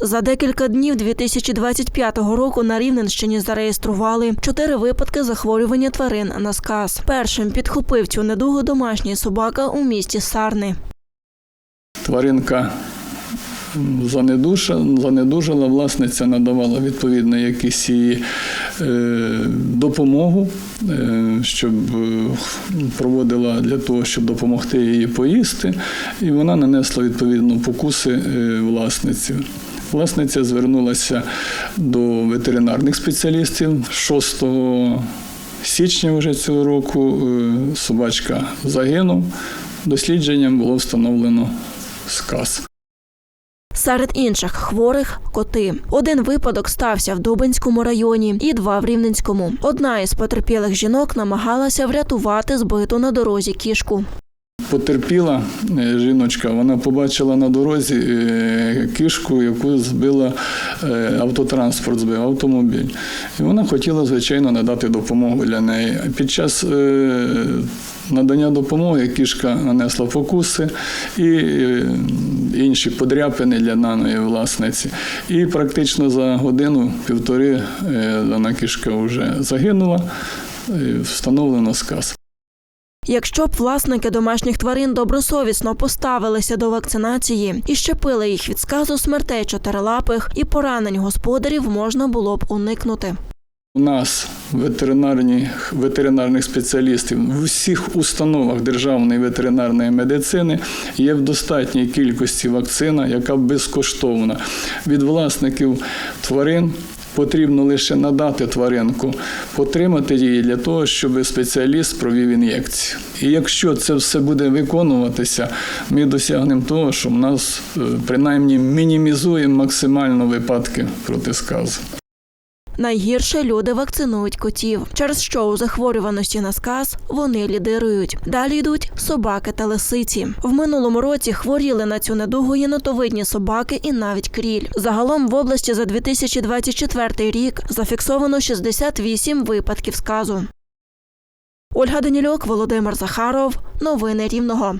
За декілька днів 2025 року на Рівненщині зареєстрували чотири випадки захворювання тварин на сказ. Першим підхопив цю недугу домашній собака у місті Сарни. Тваринка занедужала, власниця надавала відповідно якісь її е, допомогу, е, щоб е, проводила для того, щоб допомогти їй поїсти, і вона нанесла відповідно покуси власниці. Власниця звернулася до ветеринарних спеціалістів 6 січня вже цього року е, собачка загинув. Дослідженням було встановлено сказ. Серед інших хворих коти. Один випадок стався в Дубинському районі і два в Рівненському. Одна із потерпілих жінок намагалася врятувати збиту на дорозі кішку. Потерпіла е, жіночка, вона побачила на дорозі е, кішку, яку збила е, автотранспорт, збив автомобіль. І вона хотіла, звичайно, надати допомогу для неї. Під час надання допомоги кішка нанесла покуси і інші подряпини для даної власниці. І практично за годину-півтори дана кішка вже загинула, встановлено сказ. Якщо б власники домашніх тварин добросовісно поставилися до вакцинації і щепили їх від сказу смертей чотирилапих і поранень господарів можна було б уникнути. У нас ветеринарні, ветеринарних спеціалістів в усіх установах державної ветеринарної медицини є в достатній кількості вакцина, яка безкоштовна. Від власників тварин потрібно лише надати тваринку, потримати її для того, щоб спеціаліст провів ін'єкцію. І якщо це все буде виконуватися, ми досягнемо того, що в нас е, принаймні мінімізуємо максимально випадки проти сказу. Найгірше люди вакцинують котів, через що у захворюваності на сказ вони лідирують. Далі йдуть собаки та лисиці. В минулому році хворіли на цю недугу єнотовидні собаки і навіть кріль. Загалом в області за 2024 рік зафіксовано 68 випадків сказу. Ольга Данілюк, Володимир Захаров. Новини Рівного.